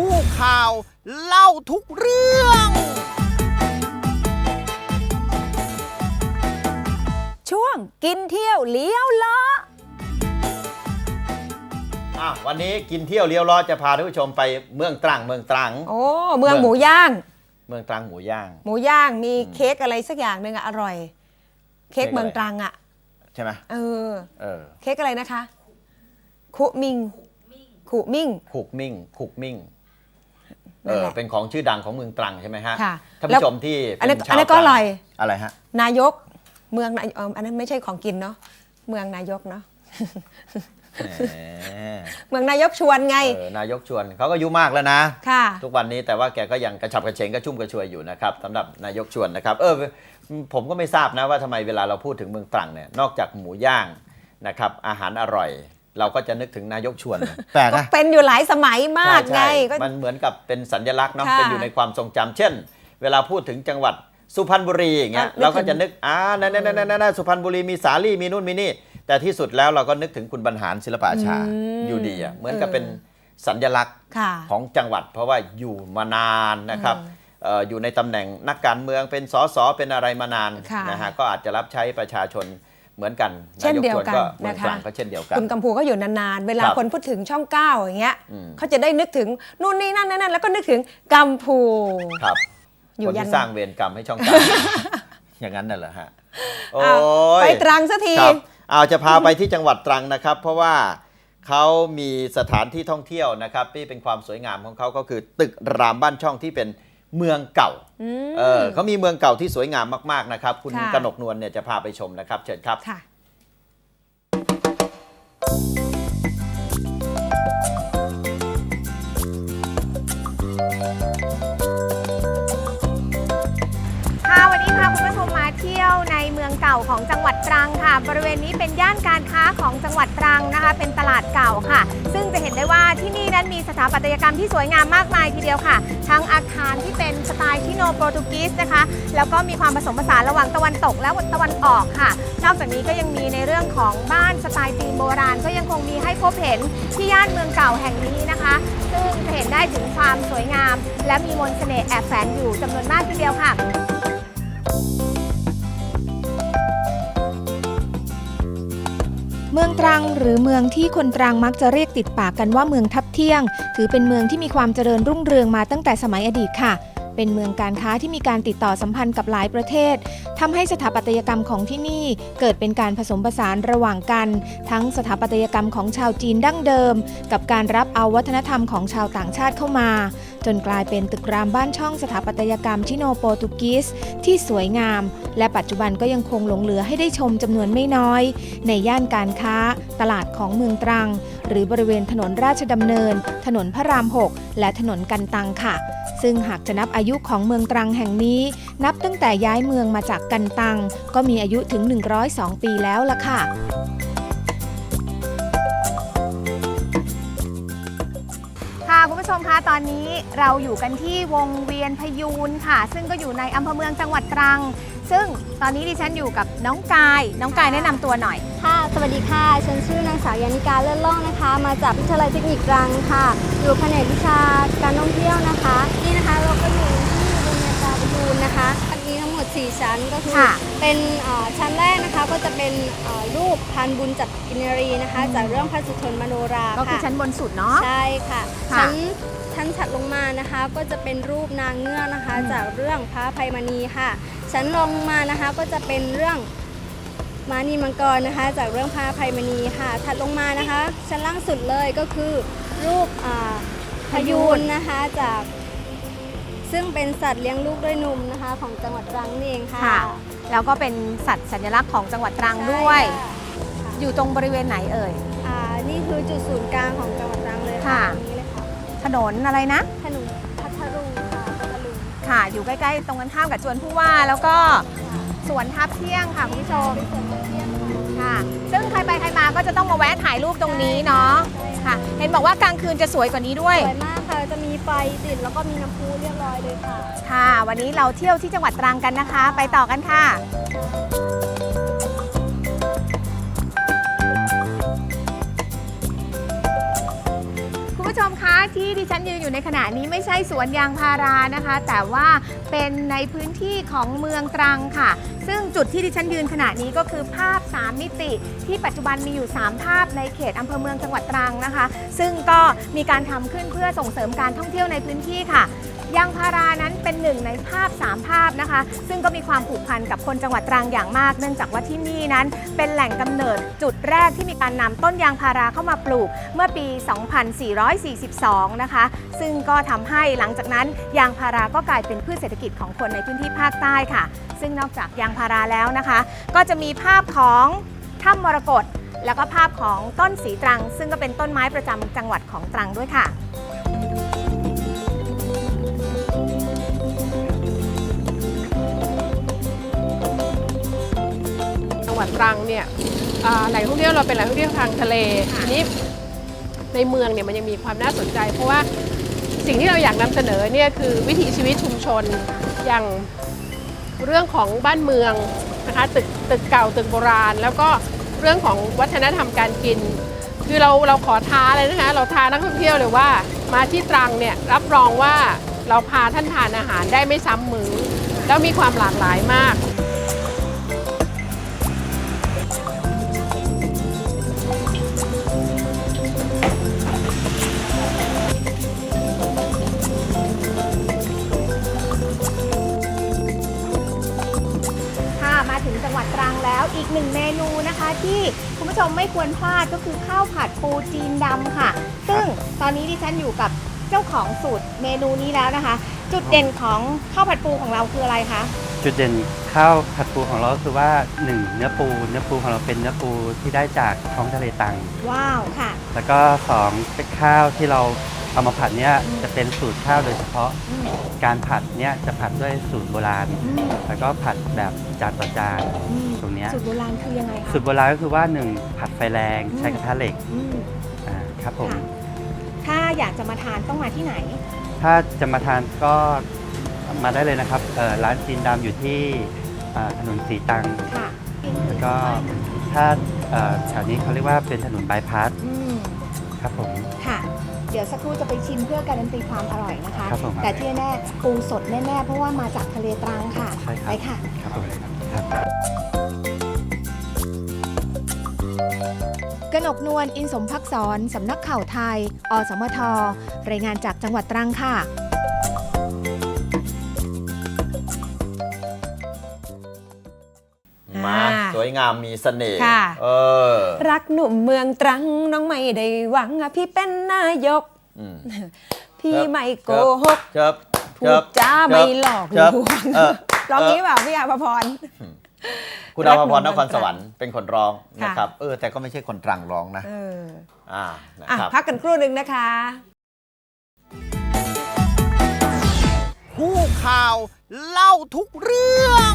คู่ข่าว เล่าทุกเรื่อง ช่วงกินเที่ยวเลี้ยวล้ออะวันนี้กินเที่ยวเลี้ยวล้อจะพาท่านผู้ชมไปเมืองตรังเมืองตรัง โอ้เมืองเมืองหมูย่าง เมืองตรังหมูย่าง หมูย่างมีเค้กอะไรสักอย่างหนึ่งอะอร่อย เค้กเค้กอะไรเมืองตรังอะใช่ไหมเออ เออเค้กอะไรนะคะ คุมิง คุมิงขุกมิ่งขุกมิ่ง เอนั่นอแหละเป็นของชื่อดังของเมืองตรังใช่ไหมฮะค่ะท่านแล้ว ผู้ชมที่อันนั้นเป็ชาวอันนั้นก็ตอร่อย อะไรฮะ นายกเมืองนายเอิ่มอันนั้นไม่ใช่ของกินเนาะเมืองนายกเนาะ แหมเมืองนายกชวนไงเออนายกชวนเขาก็อายุมากแล้วนะ ค่ะ ทุกวันนี้แต่ว่าแกก็ยังกระฉับกระเฉงกระชุ่มกระชวยอยู่นะครับสำหรับนายกชวนนะครับ เออผมก็ไม่ทราบนะว่าทำไมเวลาเราพูดถึงเมืองตรังเนี่ยนอกจากหมูย่างนะครับอาหารอร่อย เราก็จะนึกถึงนายกชวนแปลกก็นะเป็นอยู่หลายสมัยมากใช่ไงใช่ก็ มันเหมือนกับเป็นสัญลักษณ์เนาะค่ะเป็นอยู่ในความทรงจำเช่น เวลาพูดถึงจังหวัดสุพรรณบุรีอย่างเงี้ยก็นึกถึง เราก็จะนึกอ่านั่นนั่นนั่นนั่นสุพรรณบุรีมีสาลี่มีนู่นมีนี่ แต่ที่สุดแล้วเราก็นึกถึงคุณบรรหารศิลปอาชาอยู่ดีอะเหมือนกับเป็นสัญลักษณ์ ค่ะ ของจังหวัดเพราะว่าอยู่มานานนะครับเอ่ออยู่ในตำแหน่งนักการเมืองเป็นสสเป็นอะไรมานานค่ะ นะฮะก็อาจจะรับใช้ประชาชน เหมือนกันเช่นเดียวกันายชเมืองนะคะตรังก็เช่นเดียวกันคุณกัมพูก็อยู่นานๆ เวลาครับคนพูดถึงช่องเก้าอย่างเงี้ยอืมเขาจะได้นึกถึงนู่นนี่นั่นนั่นแล้วก็นึกถึงกัมพูครับอยู่คนยันที่สร้างเวรกรรมให้ช่องการอย่างนั้นน่ะเหรอฮะโอ้อะยไปตรังสักทีครับเอาจะพาไปที่จังหวัดตรังนะครับ เพราะว่าเขามีสถานที่ท่องเที่ยวนะครับที่เป็นความสวยงามของเขาก็คือตึกรามบ้านช่องที่เป็น เมืองเก่าอืมเออเขามีเมืองเก่าที่สวยงามมาก ๆ นะครับ คุณค่ะกนกนวลเนี่ยจะพาไปชมนะครับ เชิญครับ ค่ะค่ะ องเก่าของจังหวัดตรังค่ะ บริเวณนี้เป็นย่านการค้าของจังหวัดตรังนะคะ เป็นตลาดเก่าค่ะ ซึ่งจะเห็นได้ว่าที่นี่นั้นมีสถาปัตยกรรมที่สวยงามมากมายทีเดียวค่ะ ทั้งอาคารที่เป็นสไตล์ชิโนโปรตุกีสนะคะ แล้วก็มีความผสมผสานระหว่างตะวันตกและตะวันออกค่ะ นอกจากนี้ก็ยังมีในเรื่องของบ้านสไตล์จีนโบราณ ก็ยังคงมีให้พบเห็นที่ย่านเมืองเก่าแห่งนี้นะคะ ซึ่งจะเห็นได้ถึงความสวยงาม และมีมนต์เสน่ห์แอบแฝงอยู่จำนวนมากทีเดียวค่ะ มืองตรังหรือเมืองที่คนตรังมักจะเรียกติดปากกันว่าเมืองทับเที่ยง ถือเป็นเมืองที่มีความเจริญรุ่งเรืองมาตั้งแต่สมัยอดีตค่ะ เป็นเมืองการค้าที่มีการติดต่อสัมพันธ์กับหลายประเทศทำให้สถาปัตยกรรมของที่นี่เกิดเป็นการผสมผสานระหว่างกัน ทั้งสถาปัตยกรรมของชาวจีนดั้งเดิม กับการรับเอาวัฒนธรรมของชาวต่างชาติเข้ามา จนกลายเป็นตึกรามบ้านช่องสถาปัตยกรรมชิโนโปรตุกีสที่สวยงาม และปัจจุบันก็ยังคงหลงเหลือให้ได้ชมจำนวนไม่น้อย ในย่านการค้า ตลาดของเมืองตรัง หรือบริเวณถนนราชดำเนิน ถนนพระราม 6 และถนนกันตังค่ะ ซึ่งหากจะนับอายุของเมืองตรังแห่งนี้ นับตั้งแต่ย้ายเมืองมาจากกันตัง ก็มีอายุถึง 102 ปีแล้วล่ะค่ะ ค่ะคุณผู้ชมคะตอนนี้เราอยู่กันที่วงเวียนพยูนค่ะ ซึ่งก็อยู่ในอำเภอเมืองจังหวัดตรัง ซึ่งตอนนี้ดิฉันอยู่กับน้องกาย น้องกายแนะนำตัวหน่อย ค่ะ สวัสดีค่ะ ฉันชื่อนางสาวยานิกาเลิศล่องนะคะ มาจากวิทยาลัยเทคนิคตรังค่ะ อยู่แผนกวิชาการท่องเที่ยวนะคะ นี่นะคะเราก็อยู่ที่โรงเรียนตาประยูนนะคะอันนี้ทั้งหมด 4 ชั้นก็คือค่ะเป็นเอ่อชั้นแรกนะคะก็จะเป็นเอ่อรูปพันบุญจักกินรีนะคะจากเรื่องพระสุทนมโนราก็คือค่ะชั้นบนสุดเนาะ ใช่ค่ะค่ะชั้นชั้นถัดลงมานะคะ ก็จะเป็นรูปนางเงือกนะคะจากเรื่องพระอภัยมณีค่ะชั้นรองลงมานะคะก็จะเป็นเรื่องมานีมังกรนะคะ จากเรื่องพระอภัยมณีค่ะ ถัดลงมานะคะ ชั้นล่างสุดเลยก็คือรูปอ่าพยูนนะคะจาก ซึ่งเป็นสัตว์เลี้ยงลูกด้วยนมนะคะของจังหวัดตรังนี่เองค่ะค่ะ แล้วก็เป็นสัตว์สัญลักษณ์ของจังหวัดตรังด้วยใช่ค่ะอยู่ตรงบริเวณไหนเอ่ย อ่านี่คือจุดศูนย์กลางของจังหวัดตรังเลยค่ะค่ะ ตรงนี้เลยค่ะถนนอะไรนะ ถนนพัทลุงค่ะพัทลุงค่ะ อยู่ใกล้ๆ ตรงกันข้ามกับจวนผู้ว่า แล้วก็สวนทับเที่ยงค่ะคุณผู้ชมค่ะ ซึ่งใครไปใครมาก็จะต้องมาแวะถ่ายรูปตรงนี้เนาะค่ะ เห็นบอกว่ากลางคืนจะสวยกว่านี้ด้วย สวยมากค่ะ จะมีไฟติดแล้วก็มีน้ำพุเรียบร้อยเลยค่ะ ค่ะ วันนี้เราเที่ยวที่จังหวัดตรังกันนะคะ ไปต่อกันค่ะ ผู้ชมคะที่ดิฉันยืนอยู่ในขณะนี้ไม่ใช่สวนยางพารานะคะ แต่ว่าเป็นในพื้นที่ของเมืองตรังค่ะ ซึ่งจุดที่ดิฉันยืนขณะนี้ก็คือภาพ 3 มิติ ที่ปัจจุบันมีอยู่ 3 ภาพในเขตอำเภอเมืองจังหวัดตรังนะคะ ซึ่งก็มีการทำขึ้นเพื่อส่งเสริมการท่องเที่ยวในพื้นที่ค่ะ ยางพารานั้นเป็นหนึ่งในภาพ 3 ภาพนะคะ ซึ่งก็มีความผูกพันกับคนจังหวัดตรังอย่างมาก เนื่องจากว่าที่นี่นั้น เป็นแหล่งกำเนิดจุดแรกที่มีการนำต้นยางพาราเข้ามาปลูกเมื่อปี 2442 นะคะ ซึ่งก็ทำให้หลังจากนั้นยางพาราก็กลายเป็นพืชเศรษฐกิจของคนในพื้นที่ภาคใต้ค่ะ ซึ่งนอกจากยางพาราแล้วนะคะ ก็จะมีภาพของถ้ำมรกตแล้วก็ภาพของต้นสีตรัง ซึ่งก็เป็นต้นไม้ประจำจังหวัดของตรังด้วยค่ะ ตรังเนี่ยอ่าแหล่งท่องเที่ยวเราเป็นแหล่งท่องเที่ยวทางทะเลทีนี้ในเมืองเนี่ยมันยังมีความน่าสนใจ เพราะว่าสิ่งที่เราอยากนำเสนอเนี่ยคือวิถีชีวิตชุมชนอย่างเรื่องของบ้านเมืองนะคะตึกตึกเก่าตึกโบราณ แล้วก็เรื่องของวัฒนธรรมการกิน คือเราเราขอท้าเลยนะคะเราท้านักท่องเที่ยวเลยว่า มาที่ตรังเนี่ยรับรองว่าเราพาท่านทานอาหารได้ไม่ซ้ำมือแล้วมีความหลากหลายมาก ถึงจังหวัดตรังแล้ว อีกหนึ่งเมนูนะคะ ที่คุณผู้ชมไม่ควรพลาดก็คือข้าวผัดปูจีนดำค่ะ ซึ่งตอนนี้ดิฉันอยู่กับเจ้าของสูตรเมนูนี้แล้วนะคะ จุดเด่นของข้าวผัดปูของเราคืออะไรคะจุดเด่นข้าวผัดปูของเราก็คือว่าหนึ่งเนื้อปูเนื้อปูของเราเป็นเนื้อปูที่ได้จากท้องทะเลตรังว้าวค่ะ แล้วก็สองเป็นข้าวที่เรา เอามาผัดเนี่ยจะเป็นสูตรข้าวโดยเฉพาะอืมการผัดเนี่ยจะผัดด้วยสูตรโบราณอืมแล้วก็ผัดแบบจานต่อจานอืมตรงเนี้ยสูตรโบราณคือยังไงคะสูตรโบราณก็คือว่าหนึ่งผัดไฟแรงใช้กระทะเหล็กอืมอ่าครับผมค่ะถ้าอยากจะมาทานต้องมาที่ไหน ถ้าจะมาทานก็มาได้เลยนะครับเอ่อร้านจีนดำอยู่ที่อ่าถนนสีตังค่ะแล้วก็ถ้าเอ่อแถวนี้เขาเรียกว่าเป็นถนนบายพาสอืมครับผมค่ะ เดี๋ยวสักครู่จะไปชิมเพื่อการันตีความอร่อยนะคะ ครับผมแต่ที่แน่ๆปูสดแน่ๆ เพราะว่ามาจากทะเลตรังค่ะใช่ครับ ไปค่ะ ครับผมครับกนกนวลอินสมพักษรสำนักข่าวไทย อสมท รายงานจากจังหวัดตรังค่ะ สวยงามมีเสน่ห์ค่ะเออรักหนุ่มเมืองตรังน้องไม่ได้หวังอะพี่เป็นนายกอืมพี่ครับไม่โกหกเจิบพูดจ้าไม่หลอกลเจิบวงเออร้องนี้เปล่าพี่อาภพรคุณรัอากภหนุ่พมรนครเมืองตรังสวรรค์เป็นคนร้องค่ะนะครับ เออแต่ก็ไม่ใช่คนตรังร้องนะเอออ่านะอะครับพักกันครู่หนึ่งนะคะคู่ข่าวเล่าทุกเรื่อง